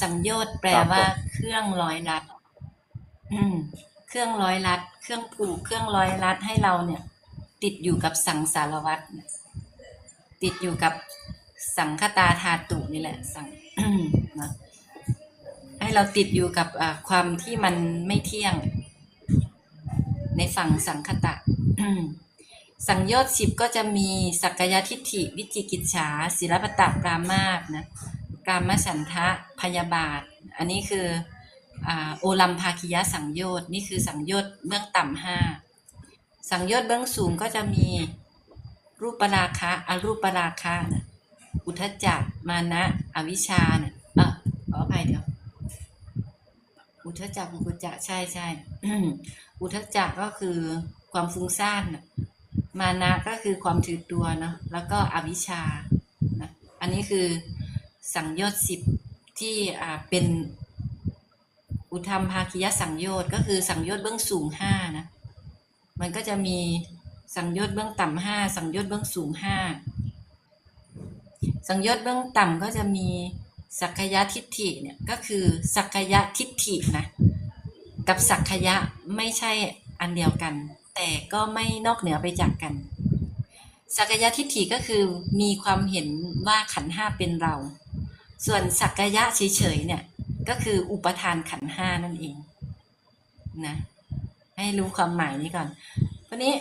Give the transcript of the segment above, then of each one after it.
สังโยชน์แปลครับผมว่าเครื่องร้อยรัด อืม เครื่องร้อยรัด เครื่องผูก เครื่องร้อยรัดให้เราเนี่ย ติดอยู่กับสังสารวัตรติดอยู่กับสังคตาธาตุนี่แหละ สังนะให้เราติดอยู่กับอ่าความที่มันไม่เที่ยง ในฝั่งสังคตะสังโยชน์สิบก็จะมีสักกายทิฏฐิ วิจิกิจฉาศิลปตะปรามาสนะ กามฉันทะพยาบาท อันนี้คือโอลัมภาคิยะสังโยชน์นี่คือสังโยชน์เบื้องต่ำห้าสังโยชน์เบื้องสูงก็จะมีรูปราคะอรูปราคะนะอุทจจะมานะ อวิชชาเนี่ยอะขออภัยเดี๋ยว อุทจจะกุกุจจะใช่ใช่อุทจจะก็คือความฟุ้งซ่านนะมานะก็คือความถือตัวเนาะแล้วก็อวิชชานะอันนี้คือ สังโยชน์สิบที่อ่าเป็นอุทธรรมภาคิยสังโยชน์ก็คือสังโยชน์เบื้องสูงห้านะ มันก็จะมีสังโยชน์เบื้องต่ำห้าสังโยชน์เบื้องสูงห้าสังโยชน์เบื้องต่ำก็จะมีสักกายทิฏฐิเนี่ยก็คือสักกายทิฏฐินะกับสักยะไม่ใช่อันเดียวกัน แต่ก็ไม่นอกเหนือไปจากกัน สักกายทิฏฐิก็คือมีความเห็นว่าขันห้าเป็นเรา ส่วนสักกายะเฉยๆเนี่ยก็คืออุปทานขันห้านั่นเองนะให้รู้ความหมายนี้ก่อนทีนี้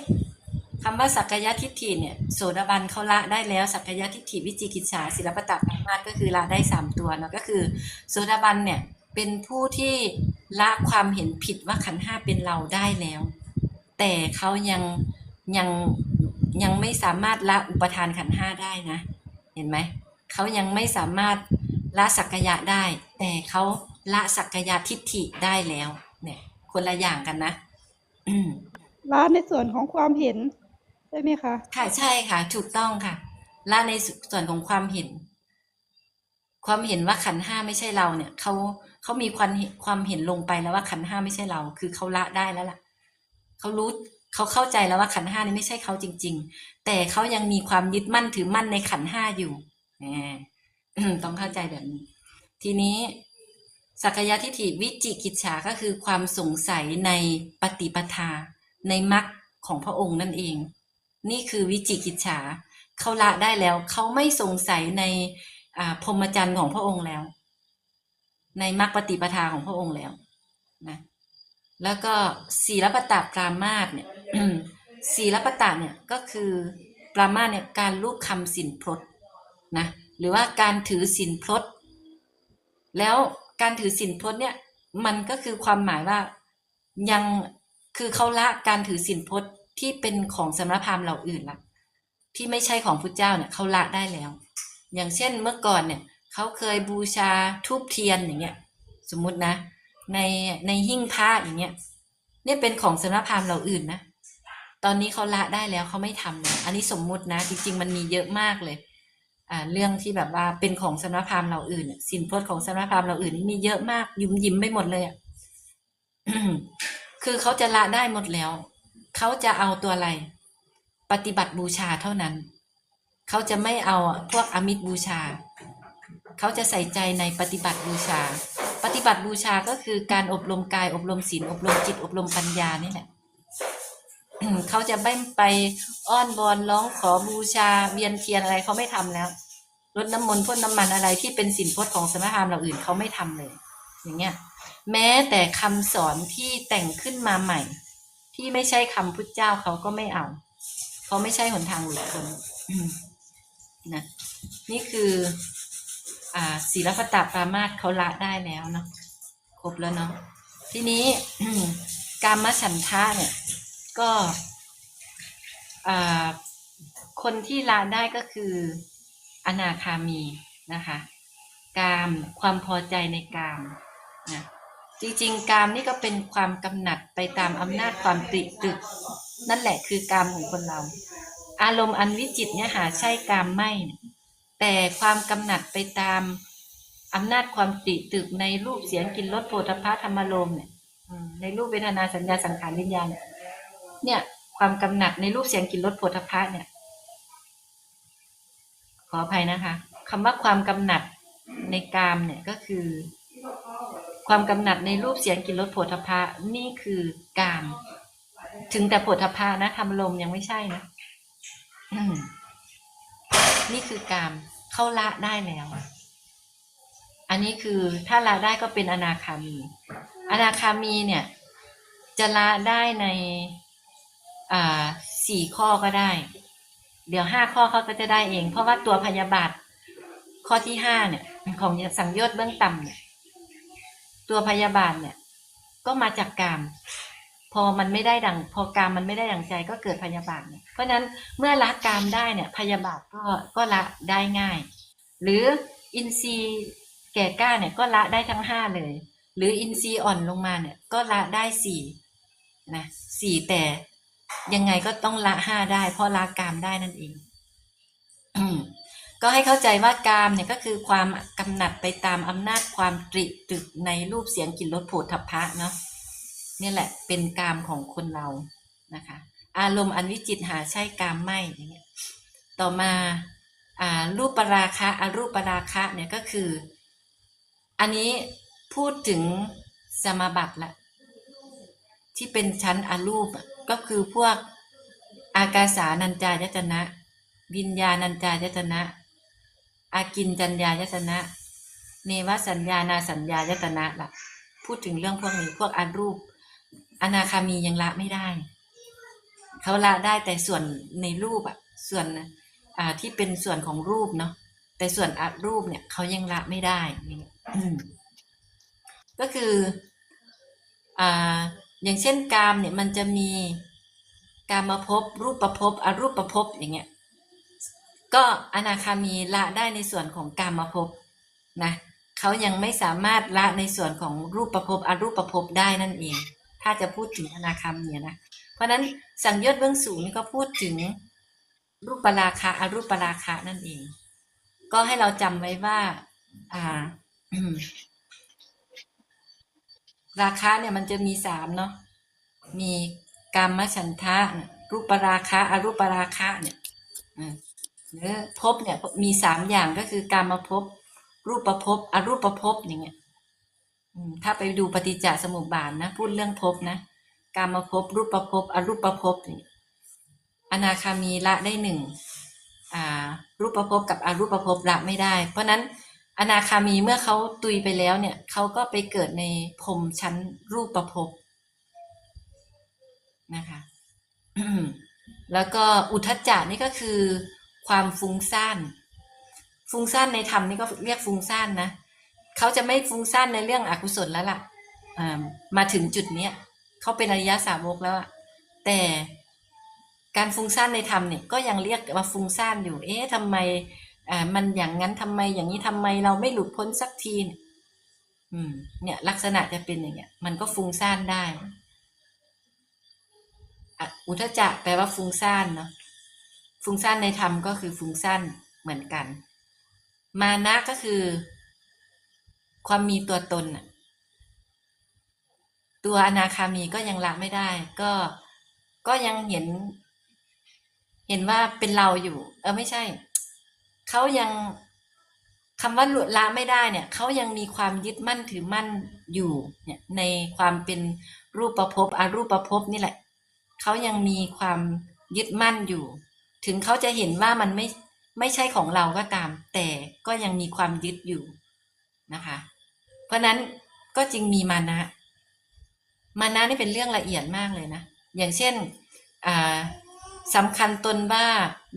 คำว่าสักกายทิฏฐิเนี่ยโสดาบันเขาละได้แล้วสักกายทิฏฐิวิจิกิจฉาศิลปตะปรามาสก็คือละได้สามตัวเนาะก็คือโสดาบันเนี่ยเป็นผู้ที่ละความเห็นผิดว่าขันห้าเป็นเราได้แล้ว แต่เขายังยังยังไม่สามารถละอุปทานขันห้าได้นะ เห็นไหมเขายังไม่สามารถ ละสักกายะได้ แต่เขาละสักกายทิฏฐิได้แล้ว เนี่ย คนละอย่างกันนะอืมละในส่วนของความเห็นใช่ไหมคะค่ะใช่ค่ะ ถูกต้องค่ะละในส่วนของความเห็น ความเห็นว่าขันธ์ห้าไม่ใช่เราเนี่ยเขาเขามีความเห็นความเห็นลงไปแล้วว่าขันธ์ห้าไม่ใช่เรา คือเขาละได้แล้วล่ะเขารู้เขาเข้าใจแล้วว่าขันธ์ห้านี่ไม่ใช่เขาจริง ๆ แต่เขายังมีความยึดมั่นถือมั่นในขันธ์ห้าอยู่แหม ต้องเข้าใจแบบนี้ ทีนี้สักกายทิฏฐิวิจิกิจฉาก็คือความสงสัยในปฏิปทา ในมรรคของพระองค์นั่นเอง นี่คือวิจิกิจฉาเขาละได้แล้วเขาไม่สงสัยในพรหมจรรย์ของพระองค์แล้ว ในมรรคปฏิปทาของพระองค์แล้วนะแล้วก็ศีลปตะปรามาสเนี่ยศีลปตะเนี่ยก็คือปรามาสเนี่ยการรูปคำสินพรตนะ หรือว่าการถือสินพรตแล้วการถือสินพรตเนี่ยมันก็คือความหมายว่ายังคือเขาละการถือสินพรตที่เป็นของสมณพราหมณ์เหล่าอื่นละที่ไม่ใช่ของพุทธเจ้าเนี่ยเขาละได้แล้ว อย่างเช่นเมื่อก่อนเนี่ยเขาเคยบูชาทูบเทียนอย่างเงี้ย สมมุตินะ ในในหิ้งพระอย่างเงี้ยเนี่ยเป็นของสมณพราหมณ์เหล่าอื่นนะตอนนี้เขาละได้แล้วเขาไม่ทำแล้วอันนี้สมมุตินะ จริง ๆ มันมีเยอะมากเลย เรื่องที่แบบว่าเป็นของสมณพราหมณ์เหล่าอื่นเนี่ยสินพจน์ของสมณพราหมณ์เหล่าอื่นนี่มีเยอะมากยุ่มยิ้มไม่หมดเลยอะคือเขาจะละได้หมดแล้ว เขาจะเอาตัวอะไร ปฏิบัติบูชาเท่านั้น เขาจะไม่เอาพวกอมิตรบูชา เขาจะใส่ใจในปฏิบัติบูชา ปฏิบัติบูชาก็คือการอบรมกายอบรมศีลอบรมจิตอบรมปัญญานี่แหละ เขาจะไม่ไปอ้อนวอนร้องขอบูชาเวียนเทียนอะไรเขาไม่ทำแล้วรดน้ำมนต์พ่นน้ำมันอะไรที่เป็นสินพจน์ของสมณพราหมณ์เราอื่นเขาไม่ทำเลย อย่างเงี้ย แม้แต่คำสอนที่แต่งขึ้นมาใหม่ ที่ไม่ใช่คำพุทธเจ้าเขาก็ไม่เอาเขาไม่ใช่หนทางหลุดพ้นนะนี่คือ อ่าศีลปตปรามาสเขาละได้แล้วเนาะครบแล้วเนาะทีนี้การมฉันทะเนี่ย ก็คนที่ละได้ก็คืออนาคามีนะคะกามความพอใจในกามนะจริงๆกามนี่ก็เป็นความกำหนัดไปตามอำนาจความติตึก นั่นแหละคือกามของคนเรา อารมณ์อันวิจิตเนี่ยหาใช่กามไม่ แต่ความกำหนัดไปตามอำนาจความติตึกในรูปเสียงกลิ่นรสโผฏฐัพพะธรรมารมเนี่ยในรูปเวทนาสัญญาสังขารวิญญาณเนี่ย เนี่ยความกำหนัดในรูปเสียงกลิ่นรสผฏฐัพะเนี่ย ขออภัยนะคะคำว่าความกำหนัดในกามเนี่ยก็คือ ความกำหนัดในรูปเสียงกลิ่นรสผฏฐัพะนี่คือกาม ถึงแต่ผฏฐัพะนะทำลมยังไม่ใช่นะนี่คือกามเข้าละได้แล้ว อันนี้คือถ้าละได้ก็เป็นอนาคามี อนาคามีเนี่ย จะละได้ใน อ่าสี่ข้อก็ได้ เดี๋ยวห้าข้อเขาก็จะได้เอง เพราะว่าตัวพยาบาทข้อที่ห้าเนี่ย ของสังโยชน์เบื้องต่ำเนี่ย ตัวพยาบาทเนี่ย ก็มาจากกาม พอมันไม่ได้ดัง พอกามมันไม่ได้ดังใจก็เกิดพยาบาทเนี่ยเพราะฉะนั้นเมื่อละกามได้เนี่ย พยาบาทก็ก็ละได้ง่าย หรืออินทรีย์แก่กล้าเนี่ยก็ละได้ทั้งห้าเลย หรืออินทรีย์อ่อนลงมาเนี่ย ก็ละได้สี่นะสี่แต่ ยังไงก็ต้องละห้าได้ เพราะละกามได้นั่นเองก็ให้เข้าใจว่ากามเนี่ยก็คือความกำหนัดไปตามอำนาจความตริตรึกในรูปเสียงกลิ่นรสโผฏฐัพพะเนาะนี่แหละเป็นกามของคนเรานะคะ อารมณ์อันวิจิตหาใช่กามไม่อย่างเงี้ยต่อมาอ่ารูปปราคะอารูปปราคะเนี่ยก็คือ อันนี้พูดถึงสมาบัติละที่เป็นชั้นอารูปอะ ก็คือพวกอากาสานัญจายตนะ วิญญาณัญจายตนะ อากินจัญญายตนะ เนวสัญญานาสัญญายตนะล่ะ พูดถึงเรื่องพวกนี้พวกอารูป อนาคามียังละไม่ได้ เขาละได้แต่ส่วนในรูปอะส่วนอ่าที่เป็นส่วนของรูปเนาะแต่ส่วนอารูปเนี่ยเขายังละไม่ได้ก็คืออ่า อย่างเช่นกามเนี่ยมันจะมีกามภพรูปประภพอรูปประภพอย่างเงี้ยก็อนาคามีละได้ในส่วนของกามภพนะเขายังไม่สามารถละในส่วนของรูปประภพอรูปประภพได้นั่นเอง ถ้าจะพูดถึงอนาคามีนะเพราะนั้นสังโยชน์เบื้องสูงนี่ก็พูดถึงรูปปราคะอรูปปราคะนั่นเอง ก็ให้เราจำไว้ว่า อ่า ราคะเนี่ยมันจะมีสามเนาะมีกามฉันทะรูปราคะอรูปราคะเนี่ยหรือภพเนี่ยมีสามอย่างก็คือกามภพรูปภพอรูปภพอย่างเงี้ยถ้าไปดูปฏิจจสมุปบาทนะ พูดเรื่องภพนะกามภพรูปภพอรูปภพเนี่ยอนาคามีละได้หนึ่งอ่ารูปภพกับอรูปภพละไม่ได้ เพราะนั้น อนาคามีเมื่อเขาตุยไปแล้วเนี่ยเขาก็ไปเกิดในพรมชั้นรูปประภพนะคะแล้วก็อุทจจานี่ก็คือความฟุ้งซ่าน ฟุ้งซ่านในธรรมนี่ก็เรียกฟุ้งซ่านนะเขาจะไม่ฟุ้งซ่านในเรื่องอกุศลแล้วล่ะอ่ามาถึงจุดเนี้ยเขาเป็นอริยสาวกแล้วอะแต่การฟุ้งซ่านในธรรมเนี่ยก็ยังเรียกว่าฟุ้งซ่านอยู่ เอ๊ะทำไม อ่ามันอย่างนั้นทำไมอย่างนี้ทำไมเราไม่หลุดพ้นสักทีเนี่ยอืม เนี่ยลักษณะจะเป็นอย่างเงี้ย มันก็ฟุ้งซ่านได้อุทจจะแปลว่าฟุ้งซ่านเนาะฟุ้งซ่านในธรรมก็คือฟุ้งซ่านเหมือนกัน มานะก็คือ ความมีตัวตนน่ะตัวอนาคามีก็ยังละไม่ได้ ก็ก็ยังเห็น เห็นว่าเป็นเราอยู่ เออไม่ใช่ เขายังคำว่าหลุดละไม่ได้เนี่ยเขายังมีความยึดมั่นถือมั่นอยู่เนี่ยในความเป็นรูปประพบอรูปประพบนี่แหละเขายังมีความยึดมั่นอยู่ ถึงเขาจะเห็นว่ามันไม่ไม่ใช่ของเราก็ตาม แต่ก็ยังมีความยึดอยู่นะคะ เพราะนั้นก็จึงมีมานะ มานะนี่เป็นเรื่องละเอียดมากเลยนะ อย่างเช่นสำคัญตนว่า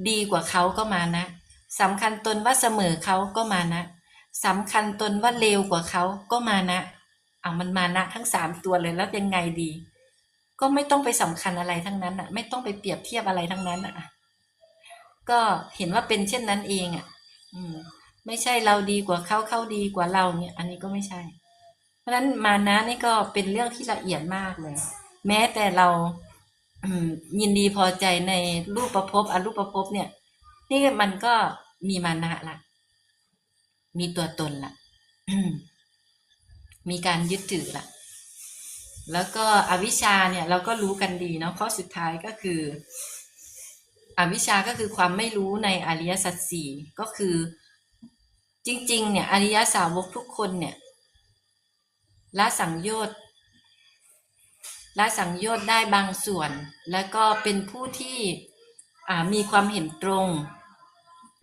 ดีกว่าเขาก็มานะ สำคัญตนว่าเสมอเขาก็มานะสำคัญตนว่าเลวกว่าเขาก็มานะเอามันมานะทั้งสามตัวเลยแล้วยังไงดี ก็ไม่ต้องไปสำคัญอะไรทั้งนั้นอะ ไม่ต้องไปเปรียบเทียบอะไรทั้งนั้นอะ ก็เห็นว่าเป็นเช่นนั้นเองอะ อืม ไม่ใช่เราดีกว่าเขาเขาดีกว่าเราเนี่ย อันนี้ก็ไม่ใช่ เพราะฉะนั้นมานะนี่ก็เป็นเรื่องที่ละเอียดมากเลย แม้แต่เรายินดีพอใจในรูปประพบอรูปประพบเนี่ย นี่มันก็มีมานะละมีตัวตนละมีการยึดถือละแล้วก็อวิชชาเนี่ยเราก็รู้กันดีเนาะข้อสุดท้ายก็คือ อวิชชาก็คือความไม่รู้ในอริยสัจสี่ก็คือ จริง ๆ เนี่ย อริยสาวกทุกคนเนี่ยละสังโยชน์ละสังโยชน์ได้บางส่วน แล้วก็เป็นผู้ที่มีความเห็นตรง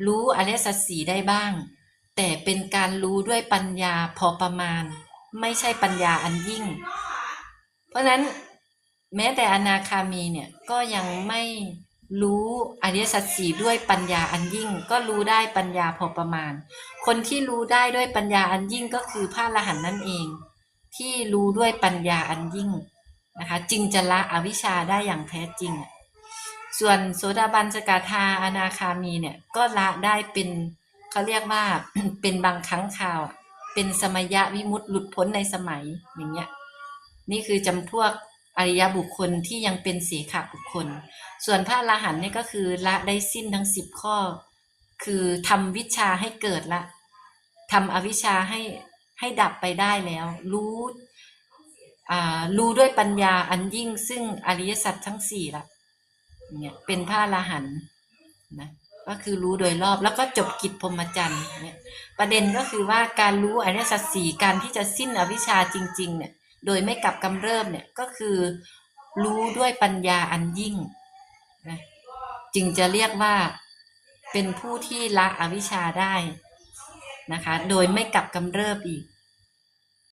รู้อริยสัจสีได้บ้าง แต่เป็นการรู้ด้วยปัญญาพอประมาณ ไม่ใช่ปัญญาอันยิ่ง เพราะฉะนั้นแม้แต่อนาคามีเนี่ยก็ยังไม่รู้อริยสัจสี่ด้วยปัญญาอันยิ่ง ก็รู้ได้ปัญญาพอประมาณ คนที่รู้ได้ด้วยปัญญาอันยิ่งก็คือพระอรหันต์นั่นเอง ที่รู้ด้วยปัญญาอันยิ่งนะคะ จึงจะละอวิชชาได้อย่างแท้จริงอะ ส่วนโสดาบันสกทาอนาคามีเนี่ยก็ละได้เป็นเขาเรียกว่าเป็นบางครั้งคราว เป็นสมยะวิมุตติหลุดพ้นในสมัยอย่างเงี้ยนี่คือจำพวกอริยบุคคลที่ยังเป็นสีขบุคคล ส่วนพระอรหันต์เนี่ยก็คือละได้สิ้นทั้งสิบข้อ คือทำวิชาให้เกิดละทำอวิชชาให้ให้ดับไปได้แล้ว รู้อ่ารู้ด้วยปัญญาอันยิ่งซึ่งอริยสัจทั้งสี่ละ เนี่ยเป็นพระอรหันต์นะก็คือรู้โดยรอบแล้วก็จบกิจพรหมจรรย์เนี่ยประเด็นก็คือว่าการรู้อริยสัจสี่การที่จะสิ้นอวิชชาจริงๆเนี่ยโดยไม่กลับกำเริบเนี่ยก็คือรู้ด้วยปัญญาอันยิ่งนะจึงจะเรียกว่าเป็นผู้ที่ละอวิชชาได้นะคะ โดยไม่กลับกำเริบอีก